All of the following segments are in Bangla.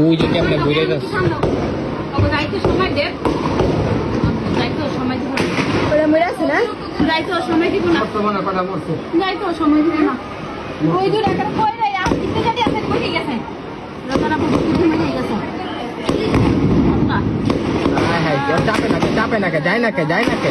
ওই যে কেমনে ঘুরে যাচ্ছে যাইতে সময় দেব যাইতে সময় দিব ওরা মরে আছে না? যাইতে সময় দিব না। বর্তমানে কটা মরছে। যাইতে সময় দিব না। ওই দূর একটা কই রে আর কিতে যদি আছে কই গেছে। রাতারা বহুত কিছু মনে গেছে। না হ্যাঁ হ্যাঁ চাপে না কে চাপে না কে যায় না কে যায় না কে।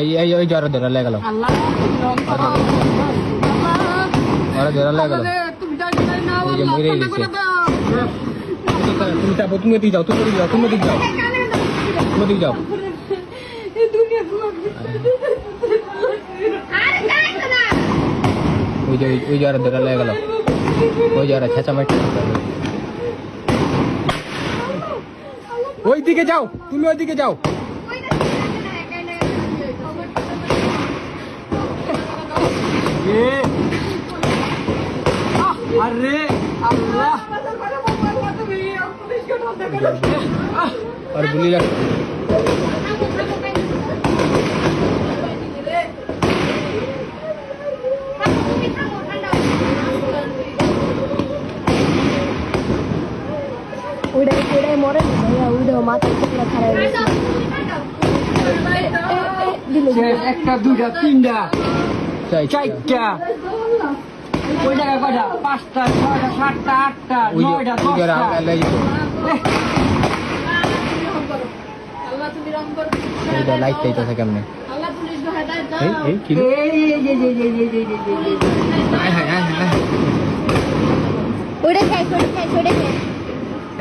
এই এই ওই জ্বর ধরে লেগে গেল ওরা ধরে লেগে গেল ওই যে মরে গেছে তুমি চাপো তুমি দিকে যাও তুমি দিকে যাও তুমি দিকে যাও তুমি দিকে যাও ওই যে ওই জ্বর ধরে লেগে গেল ওই জ্বর ছেঁচা মাইট ওই দিকে যাও তুমি ওই দিকে যাও আরে আল্লাহ। আর গুলি એ મોરે અહીંયા ઉડો માથે કેટલા ખરાય একটা দুইটা তিনটা। চারটা। ওই জায়গায় কয়টা? পাঁচটা ছয়টা সাতটা আটটা নয়টা দশটা। এইটা লাইট তাইতেছে কেমনে? এই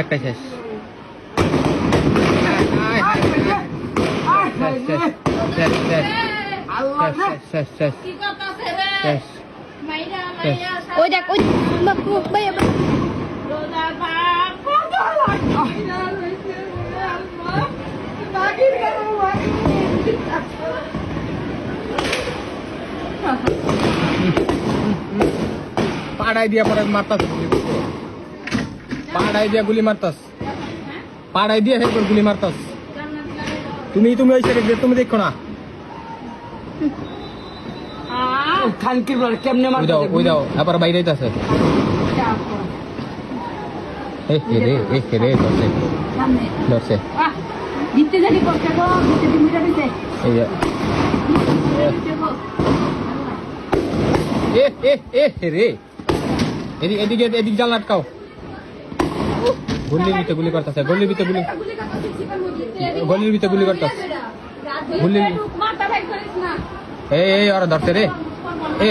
একটা শেষ। Padai dia pada matas. Padai dia guli matas. Padai dia. তুমি তুমি ওই ছেলে তুমি দেখো না। খানকির এ এ জাল আটকাও। গুলি গুলি করতেছে গুলি। দিতে গুলি গলির ভিতরে গুলি করতেছে গুলি এই এই ওরা ধরছে রে। এ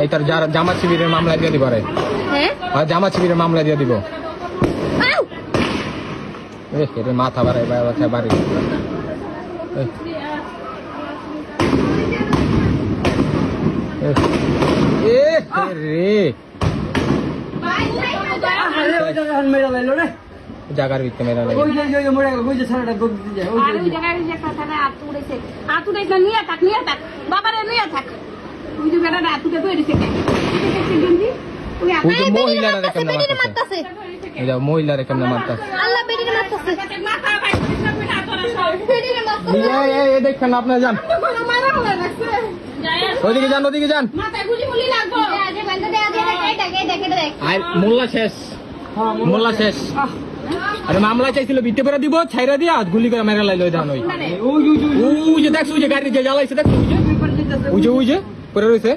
এই তোর জামাত শিবিরের মামলা দিয়ে দিব রে। হ্যাঁ? জামাত শিবিরের মামলা দিয়ে দিব। এ মাথা বাড়াই বাড়ি। এ, এ রে। জাগার ভিতরে মেরা নাই ওই যে ওই মরে ওই যে সারাটা গদ দিয়ে যায় আর ওই জায়গায় আতুড়েছে নিয়ে থাক নিয়ে থাক বাবারে নিয়ে থাক ওই যে বেড়াটা আতুড়ে তো এসে থাকে ওই মহিলারা কেমন মারতাছে মারতাছে আল্লাহ মারতাছে মারতাছে এই এই এই দেখেন যান ওদিকে যান ওদিকে যান মোল্লা শেষ মোল্লা শেষ আরে মামলা চাইছিল বিতে করে দিব ছাইরা দিয়া গুলি করে মেরে লাইলো দান ওই। ওই, ওই, যে দেখছ যে গাড়ি যে জ্বালাইছে দেখছ ওই যে? ওই যে ওই যে পরে রয়েছে।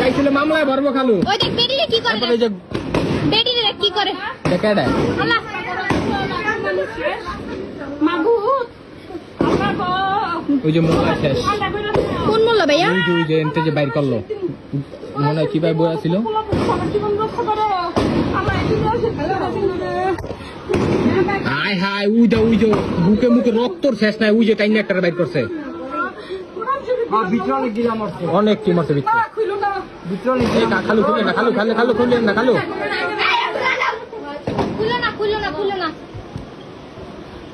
চাইছিল মামলায় ভরবো খালু। ওই দেখ বেটিরে কি করে ওই যে বেটিরে কি করে। দেখা দেয়। আল্লাহ। মাহবুব আল্লাহ গো ওই যে মোল্লা শেষ। কোন মোল্লা ভাইয়া? যে এনতে যে বাইর করল। মনে কি কীভাবে বই ছিল হাই হাই উই দা উই যে বুকে মুখে রক্তর শেষ নাই উই যে না একটা বাইর করছে। অনেক কি মারছে ভিতরে। না খালু খুলে না খালু খালে খালো খুললেন না খালো।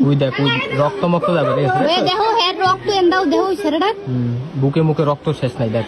উই দেখ ওই রক্ত মক্ত যাবে রে দেখো রক্ত এন্দাও দেহ ছেড়ে বুকে মুখে রক্ত শেষ নাই দেখ।